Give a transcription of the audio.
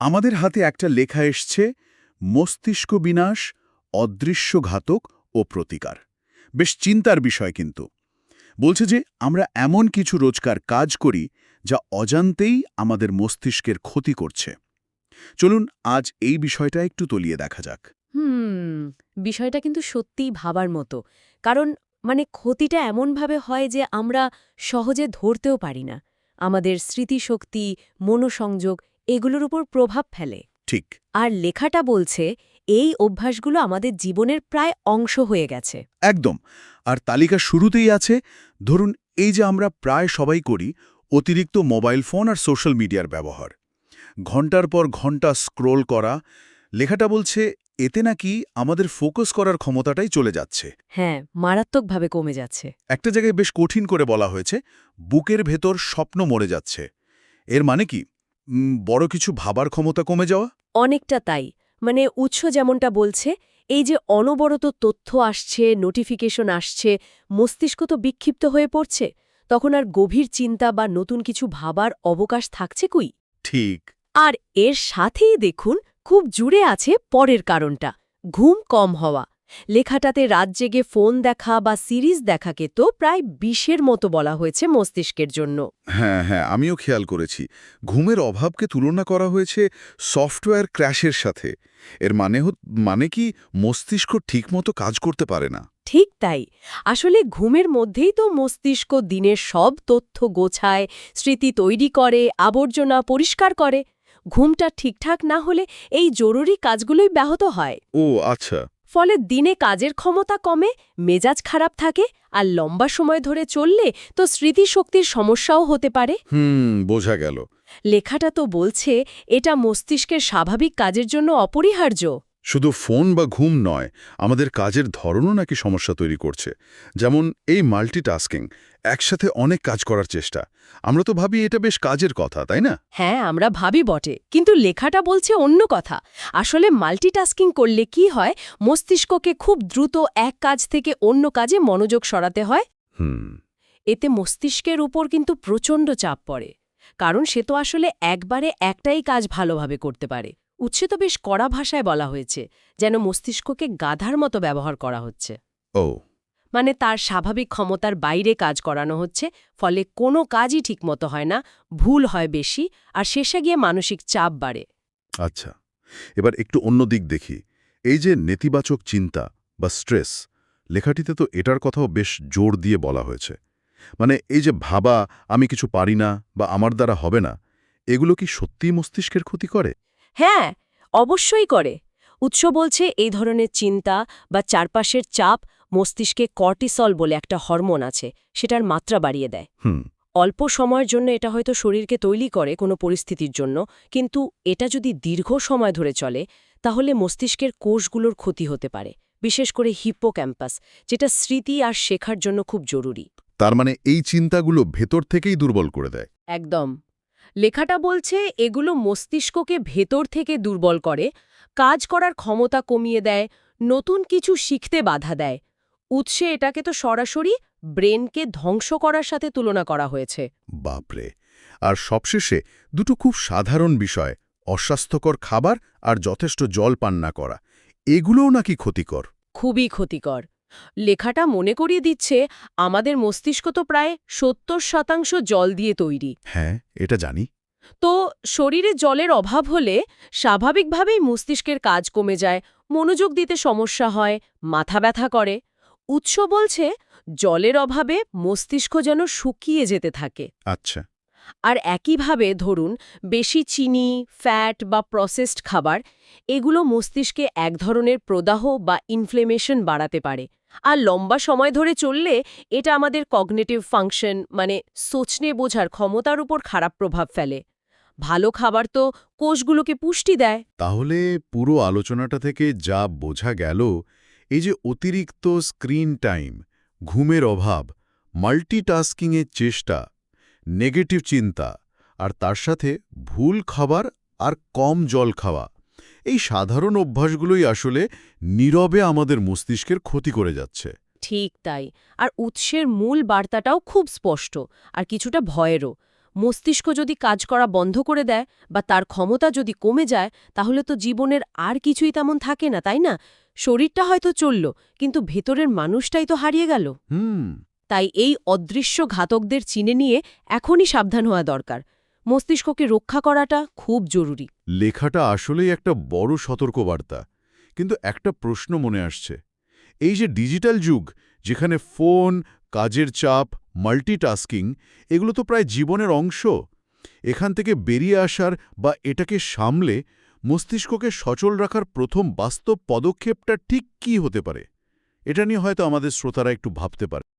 আমাদের হাতে একটা লেখা এসছে, মস্তিষ্ক বিনাশ, অদৃশ্য ঘাতক ও প্রতিকার। বেশ চিন্তার বিষয় কিন্তু। বলছে যে, আমরা এমন কিছু রোজকার কাজ করি যা অজান্তেই আমাদের মস্তিষ্কের ক্ষতি করছে। চলুন আজ এই বিষয়টা একটু তলিয়ে দেখা যাক। হুম, বিষয়টা কিন্তু সত্যিই ভাবার মতো। কারণ মানে ক্ষতিটা এমনভাবে হয় যে আমরা সহজে ধরতেও পারি না। আমাদের স্মৃতিশক্তি, মনোসংযোগ এগুলোর উপর প্রভাব ফেলে। ঠিক। আর লেখাটা বলছে এই অভ্যাসগুলো আমাদের জীবনের প্রায় অংশ হয়ে গেছে। একদম। আর তালিকা শুরুতেই আছে ধরুন এই যে আমরা প্রায় সবাই করি অতিরিক্ত মোবাইল ফোন আর সোশ্যাল মিডিয়ার ব্যবহার। ঘণ্টার পর ঘণ্টা স্ক্রোল করা লেখাটা বলছে এতে নাকি আমাদের ফোকাস করার ক্ষমতাটাই চলে যাচ্ছে। হ্যাঁ মারাত্মকভাবে কমে যাচ্ছে। একটা জায়গায় বেশ কঠিন করে বলা হয়েছে বুকের ভেতর স্বপ্ন মরে যাচ্ছে। এর মানে কি? বড় কিছু ভাবার ক্ষমতা কমে যাওয়া? অনেকটা তাই। মানে উৎস যেমনটা বলছে এই যে অনবরত তথ্য আসছে নোটিফিকেশন আসছে মস্তিষ্ক তো বিক্ষিপ্ত হয়ে পড়ছে তখন আর গভীর চিন্তা বা নতুন কিছু ভাবার অবকাশ থাকছে কুই? ঠিক। আর এর সাথেই দেখুন খুব জুড়ে আছে পরের কারণটা ঘুম কম হওয়া। লেখাটাতে রাত জেগে ফোন দেখা বা সিরিজ দেখাকে তো প্রায় বিষের মতো বলা হয়েছে মস্তিষ্কের জন্য। হ্যাঁ হ্যাঁ আমিও খেয়াল করেছি। ঘুমের অভাবকে তুলনা করা হয়েছে সফটওয়্যার ক্র্যাশের সাথে। এর মানে মানে কি মস্তিষ্ক ঠিকমতো কাজ করতে পারে না। ঠিক তাই। আসলে ঘুমের মধ্যেই তো মস্তিষ্ক দিনের সব তথ্য গোছায় স্মৃতি তৈরি করে আবর্জনা পরিষ্কার করে। ঘুমটা ঠিকঠাক না হলে এই জরুরি কাজগুলোই ব্যাহত হয়। ও আচ্ছা। ফলে দিনে কাজের ক্ষমতা কমে মেজাজ খারাপ থাকে আর লম্বা সময় ধরে চললে তো স্মৃতিশক্তির সমস্যাও হতে পারে। হুম বোঝা গেল। লেখাটা তো বলছে এটা মস্তিষ্কের স্বাভাবিক কাজের জন্য অপরিহার্য। শুধু ফোন বা ঘুম নয় আমাদের কাজের ধরনও নাকি সমস্যা তৈরি করছে। যেমন এই মাল্টিটাস্কিং একসাথে অনেক কাজ করার চেষ্টা। আমরা তো ভাবি এটা বেশ কাজের কথা তাই না? হ্যাঁ আমরা ভাবি বটে কিন্তু লেখাটা বলছে অন্য কথা। আসলে মাল্টিটাস্কিং করলে কি হয় মস্তিষ্ককে খুব দ্রুত এক কাজ থেকে অন্য কাজে মনোযোগ সরাতে হয়। হুম। এতে মস্তিষ্কের উপর কিন্তু প্রচণ্ড চাপ পড়ে কারণ সে তো আসলে একবারে একটাই কাজ ভালোভাবে করতে পারে। উৎসে তো বেশ কড়া ভাষায় বলা হয়েছে যেন মস্তিষ্ককে গাধার মতো ব্যবহার করা হচ্ছে। ও। মানে তার স্বাভাবিক ক্ষমতার বাইরে কাজ করানো হচ্ছে ফলে কোনো কাজই ঠিকমতো হয় না ভুল হয় বেশি আর শেষে গিয়ে মানসিক চাপ বাড়ে। আচ্ছা এবার একটু অন্য দিক দেখি। এই যে নেতিবাচক চিন্তা বা স্ট্রেস লেখাটিতে তো এটার কথাও বেশ জোর দিয়ে বলা হয়েছে। মানে এই যে ভাবা আমি কিছু পারি না বা আমার দ্বারা হবে না এগুলো কি সত্যিই মস্তিষ্কের ক্ষতি করে? হ্যাঁ অবশ্যই করে। উৎস বলছে এই ধরনের চিন্তা বা চারপাশের চাপ মস্তিষ্কে কর্টিসল বলে একটা হরমোন আছে সেটার মাত্রা বাড়িয়ে দেয়। অল্প সময়ের জন্য এটা হয়তো শরীরকে তৈরি করে কোনো পরিস্থিতির জন্য কিন্তু এটা যদি দীর্ঘ সময় ধরে চলে তাহলে মস্তিষ্কের কোষগুলোর ক্ষতি হতে পারে বিশেষ করে হিপ্পোক্যাম্পাস যেটা স্মৃতি আর শেখার জন্য খুব জরুরি। তার মানে এই চিন্তাগুলো ভেতর থেকেই দুর্বল করে দেয়। একদম। লেখাটা বলছে এগুলো মস্তিষ্ককে ভেতর থেকে দুর্বল করে কাজ করার ক্ষমতা কমিয়ে দেয় নতুন কিছু শিখতে বাধা দেয়। উৎসে এটাকে তো সরাসরি ব্রেনকে ধ্বংস করার সাথে তুলনা করা হয়েছে। বাপরে! আর সবশেষে দুটো খুব সাধারণ বিষয় অস্বাস্থ্যকর খাবার আর যথেষ্ট জল পান না করা এগুলোও নাকি ক্ষতিকর? খুবই ক্ষতিকর। লেখাটা মনে করিয়ে দিচ্ছে আমাদের মস্তিষ্ক তো প্রায় সত্তর শতাংশ জল দিয়ে তৈরি। হ্যাঁ এটা জানি। তো শরীরে জলের অভাব হলে স্বাভাবিকভাবেই মস্তিষ্কের কাজ কমে যায় মনোযোগ দিতে সমস্যা হয় মাথা ব্যথা করে। উৎস বলছে জলের অভাবে মস্তিষ্ক যেন শুকিয়ে যেতে থাকে। আচ্ছা। আর একইভাবে ধরুন, বেশি চিনি ফ্যাট বা প্রসেসড খাবার, এগুলো মস্তিষ্কে এক ধরনের প্রদাহ বা ইনফ্লেমেশন বাড়াতে পারে। আর লম্বা সময় ধরে চললে এটা আমাদের কগনেটিভ ফাংশন মানে সোচনে বোঝার ক্ষমতার উপর খারাপ প্রভাব ফেলে। ভালো খাবার তো কোষগুলোকে পুষ্টি দেয়। তাহলে পুরো আলোচনাটা থেকে যা বোঝা গেল, এই যে অতিরিক্ত স্ক্রিন টাইম ঘুমের অভাব মাল্টিটাস্কিংয়ের চেষ্টা নেগেটিভ চিন্তা আর তার সাথে ভুল খাবার আর কম জল খাওয়া। এই সাধারণ অভ্যাসগুলোই আসলে নীরবে আমাদের মস্তিষ্কের ক্ষতি করে যাচ্ছে। ঠিক তাই। আর উৎসের মূল বার্তাটাও খুব স্পষ্ট আর কিছুটা ভয়েরও। মস্তিষ্ক যদি কাজ করা বন্ধ করে দেয় বা তার ক্ষমতা যদি কমে যায় তাহলে তো জীবনের আর কিছুই তেমন থাকে না তাই না? শরীরটা হয়তো চলল কিন্তু ভেতরের মানুষটাই তো হারিয়ে গেল। হুম। তাই এই অদৃশ্য ঘাতকদের চিনে নিয়ে এখনই সাবধান হওয়া দরকার। মস্তিষ্ককে রক্ষা করাটা খুব জরুরি। লেখাটা আসলেই একটা বড় সতর্কবার্তা। কিন্তু একটা প্রশ্ন মনে আসছে। এই যে ডিজিটাল যুগ, যেখানে ফোন, কাজের চাপ, মাল্টিটাস্কিং, এগুলো তো প্রায় জীবনের অংশ। এখান থেকে বেরিয়ে আসার বা এটাকে সামলে মস্তিষ্ককে সচল রাখার প্রথম বাস্তব পদক্ষেপটা ঠিক কী হতে পারে? এটা নিয়ে হয়তো আমাদের শ্রোতারা একটু ভাবতে পারে।